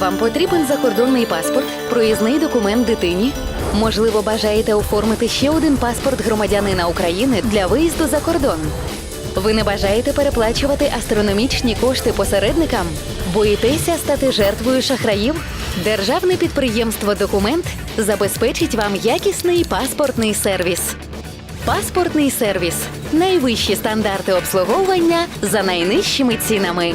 Вам потрібен закордонний паспорт, проїзний документ дитині. Можливо, бажаєте оформити ще один паспорт громадянина України для виїзду за кордон. Ви не бажаєте переплачувати астрономічні кошти посередникам? Боїтеся стати жертвою шахраїв? Державне підприємство Документ забезпечить вам якісний паспортний сервіс. Паспортний сервіс найвищі стандарти обслуговування за найнижчими цінами.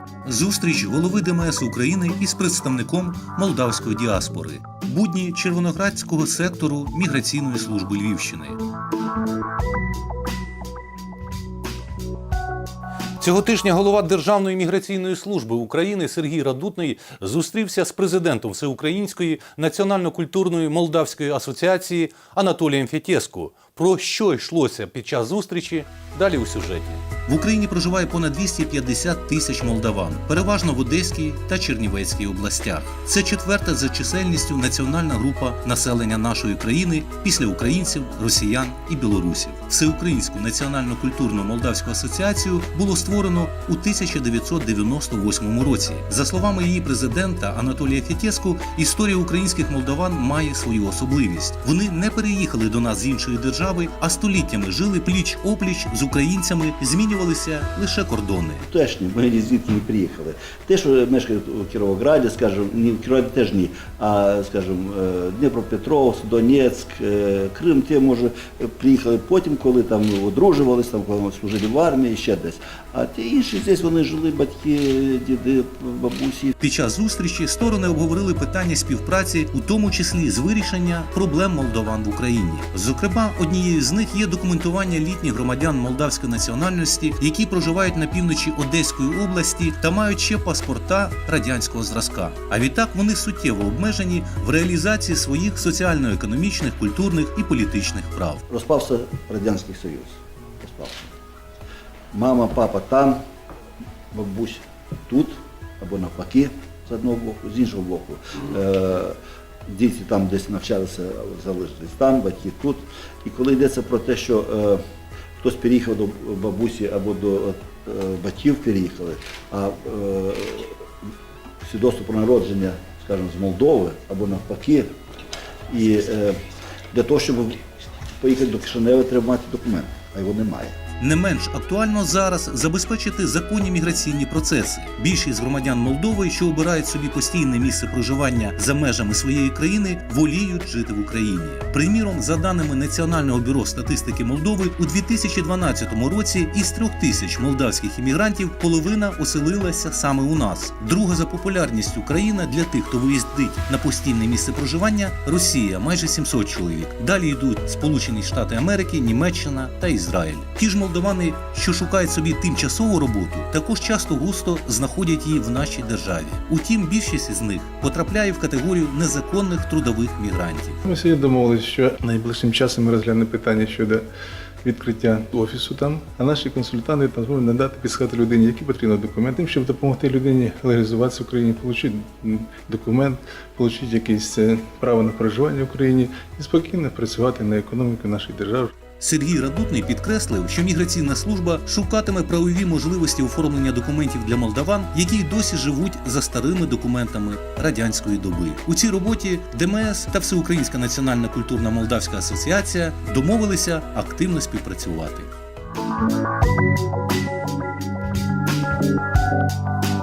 Зустріч голови ДМС України із представником молдавської діаспори. Будні Червоноградського сектору міграційної служби Львівщини. Цього тижня голова Державної міграційної служби України Сергій Радутний зустрівся з президентом Всеукраїнської національно-культурної молдавської асоціації Анатолієм Фєтєску. Про що йшлося під час зустрічі? Далі у сюжеті. В Україні проживає понад 250 тисяч молдаван, переважно в Одеській та Чернівецькій областях. Це четверта за чисельністю національна група населення нашої країни після українців, росіян і білорусів. Всеукраїнську національно-культурну молдавську асоціацію було створено у 1998 році. За словами її президента Анатолія Фітєску, історія українських молдаван має свою особливість. Вони не переїхали до нас з іншої держави, а століттями жили пліч опліч з українцями, змінювалися лише кордони. Ми ні звідки не приїхали. Те, що мешкають у Кіровограді, скажімо, ні в Кіровограді теж ні, а скажімо, е, Дніпропетровськ, Донецьк, е, Крим, ті, може, приїхали потім, коли там одружувалися, там, коли служили в армії, ще десь. А ті інші здесь вони жили, батьки, діди, бабусі. Під час зустрічі сторони обговорили питання співпраці, у тому числі з вирішення проблем молдован в Україні. Зокрема, однією з них є документування літніх громадян молдавської національності, які проживають на півночі Одеської області та мають ще паспорта радянського зразка. А відтак вони суттєво обмежені в реалізації своїх соціально-економічних, культурних і політичних прав. Розпався Радянський Союз. Розпався. Мама, папа там, бабусь тут, або навпаки, з одного боку, з іншого боку. Діти там десь навчалися, залишились там, батьки тут. І коли йдеться про те, що е, хтось переїхав до бабусі або до е, батьків переїхали, а е, свідоцтво про народження, скажімо, з Молдови або навпаки, і е, для того, щоб поїхати до Кишинева, треба мати документ, а його немає. Не менш актуально зараз забезпечити законні міграційні процеси. Більшість громадян Молдови, що обирають собі постійне місце проживання за межами своєї країни, воліють жити в Україні. Приміром, за даними Національного бюро статистики Молдови, у 2012 році із трьох тисяч молдавських іммігрантів половина оселилася саме у нас. Друга за популярністю країна для тих, хто виїздить на постійне місце проживання Росія майже 700 чоловік. Далі йдуть Сполучені Штати Америки, Німеччина та Ізраїль. Ті ж молдовани, що шукають собі тимчасову роботу, також часто густо знаходять її в нашій державі. Утім, більшість із них потрапляє в категорію незаконних трудових мігрантів. Ми сьогодні домовилися, що найближчим часом ми розглянемо питання щодо відкриття офісу там, а наші консультанти там зможуть надати підсказати людині, які потрібні документи, щоб допомогти людині легалізуватися в Україні, отримати документ, отримати якесь е, право на проживання в Україні і спокійно працювати на економіку нашої держави. Сергій Радутний підкреслив, що міграційна служба шукатиме правові можливості оформлення документів для молдаван, які й досі живуть за старими документами радянської доби. У цій роботі ДМС та Всеукраїнська національна культурна молдавська асоціація домовилися активно співпрацювати.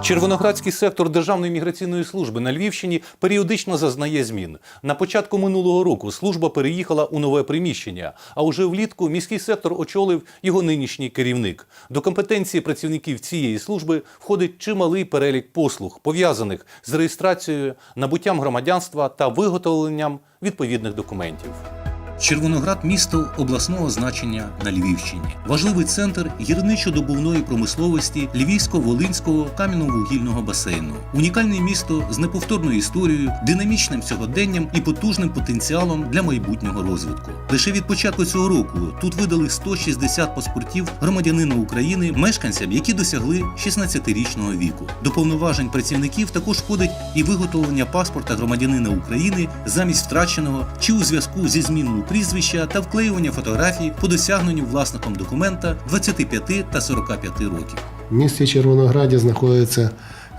Червоноградський сектор Державної міграційної служби на Львівщині періодично зазнає змін. На початку минулого року служба переїхала у нове приміщення, а уже влітку міський сектор очолив його нинішній керівник. До компетенції працівників цієї служби входить чималий перелік послуг, пов'язаних з реєстрацією, набуттям громадянства та виготовленням відповідних документів. Червоноград місто обласного значення на Львівщині. Важливий центр гірничо-добувної промисловості Львівсько-Волинського кам'яно-вугільного басейну. Унікальне місто з неповторною історією, динамічним сьогоденням і потужним потенціалом для майбутнього розвитку. Лише від початку цього року тут видали 160 паспортів громадянина України мешканцям, які досягли 16-річного віку. До повноважень працівників також входить і виготовлення паспорта громадянина України замість втраченого чи у зв'язку зі зміною прізвища та вклеювання фотографій по досягненню власником документа 25 та 45 років. В місті Червонограді знаходиться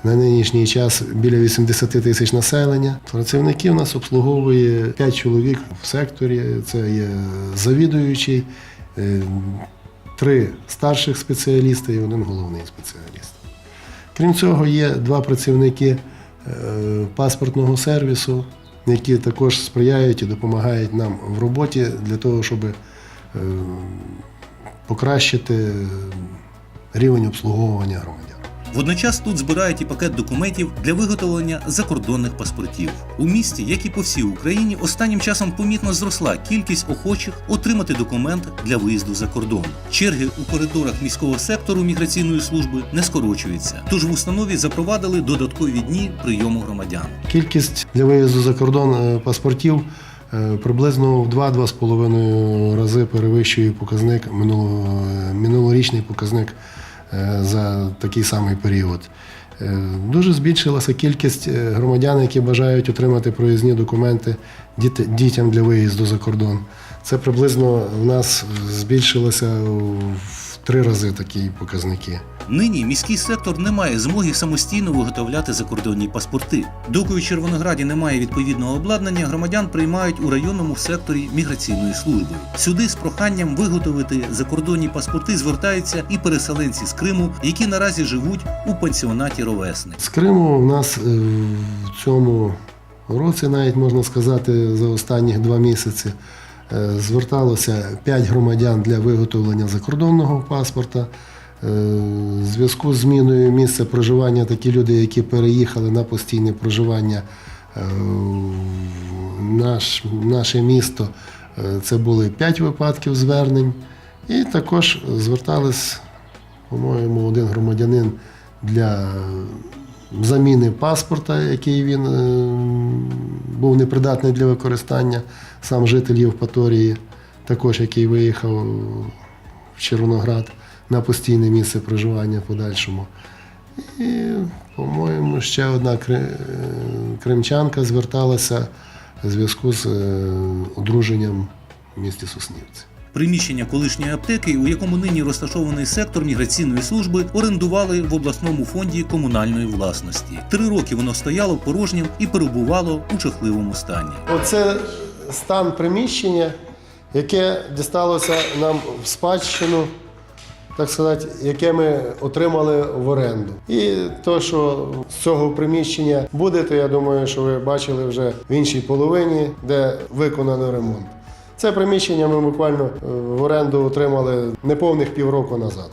на нинішній час біля 80 тисяч населення. Працівників нас обслуговує 5 чоловік в секторі. Це є завідуючий, е, три старших спеціаліста і один головний спеціаліст. Крім цього, є два працівники е, паспортного сервісу, які також сприяють і допомагають нам в роботі для того, щоб е, покращити рівень обслуговування громадян. Водночас тут збирають і пакет документів для виготовлення закордонних паспортів. У місті, як і по всій Україні, останнім часом помітно зросла кількість охочих отримати документ для виїзду за кордон. Черги у коридорах міського сектору міграційної служби не скорочуються. Тож в установі запровадили додаткові дні прийому громадян. Кількість для виїзду за кордон е, паспортів е, приблизно в 2-2,5 рази перевищує показник е, минулорічний показник за такий самий період. Е, Дуже збільшилася кількість е, громадян, які бажають отримати проїзні документи дітям для виїзду за кордон. Це приблизно в нас збільшилося в три рази такі показники. Нині міський сектор не має змоги самостійно виготовляти закордонні паспорти. Доки у Червонограді немає відповідного обладнання, громадян приймають у районному секторі міграційної служби. Сюди з проханням виготовити закордонні паспорти звертаються і переселенці з Криму, які наразі живуть у пансіонаті Ровесник. З Криму в нас е, в цьому році, навіть можна сказати, за останні два місяці зверталося 5 громадян для виготовлення закордонного паспорта. Е, В зв'язку з зміною місця проживання такі люди, які переїхали на постійне проживання е, в наш, наше місто, е, це були 5 випадків звернень. І також звертались по-моєму, один громадянин для заміни паспорта, який він е, був непридатний для використання, сам житель Євпаторії, також який виїхав в Червоноград на постійне місце проживання в подальшому. І, по-моєму, ще одна е, кримчанка зверталася в зв'язку з е, одруженням в місті Соснівці. Приміщення колишньої аптеки, у якому нині розташований сектор міграційної служби, орендували в обласному фонді комунальної власності. Три роки воно стояло порожнім і перебувало у жахливому стані. Оце стан приміщення, яке дісталося нам в спадщину, так сказати, яке ми отримали в оренду. І то, що з цього приміщення буде, то я думаю, що ви бачили вже в іншій половині, де виконано ремонт. Це приміщення ми буквально е, в оренду отримали неповних півроку назад.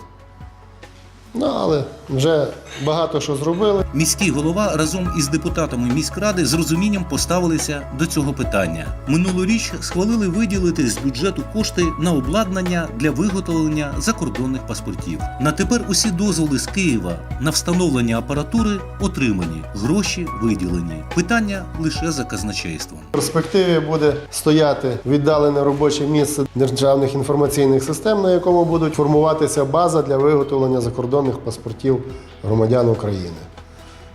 Ну, але вже багато що зробили. Міський голова разом із депутатами міськради з розумінням поставилися до цього питання. Минулоріч схвалили виділити з бюджету кошти на обладнання для виготовлення закордонних паспортів. На тепер усі дозволи з Києва на встановлення апаратури отримані, гроші виділені. Питання лише за казначейством. В перспективі буде стояти віддалене робоче місце державних інформаційних систем, на якому будуть формуватися база для виготовлення закордонних паспортів громадян України.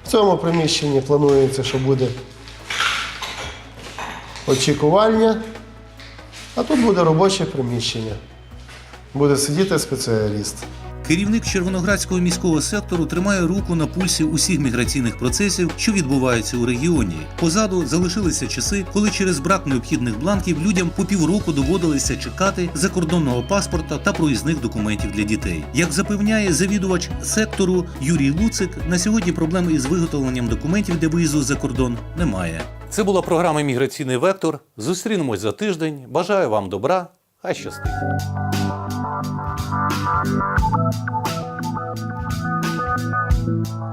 В цьому приміщенні планується, що буде очікування, а тут буде робоче приміщення. Буде сидіти спеціаліст. Керівник Червоноградського міського сектору тримає руку на пульсі усіх міграційних процесів, що відбуваються у регіоні. Позаду залишилися часи, коли через брак необхідних бланків людям по півроку доводилося чекати закордонного паспорта та проїзних документів для дітей. Як запевняє завідувач сектору Юрій Луцик, на сьогодні проблем із виготовленням документів для виїзду за кордон немає. Це була програма Міграційний вектор. Зустрінемось за тиждень. Бажаю вам добра. Хай щастить. Thank you.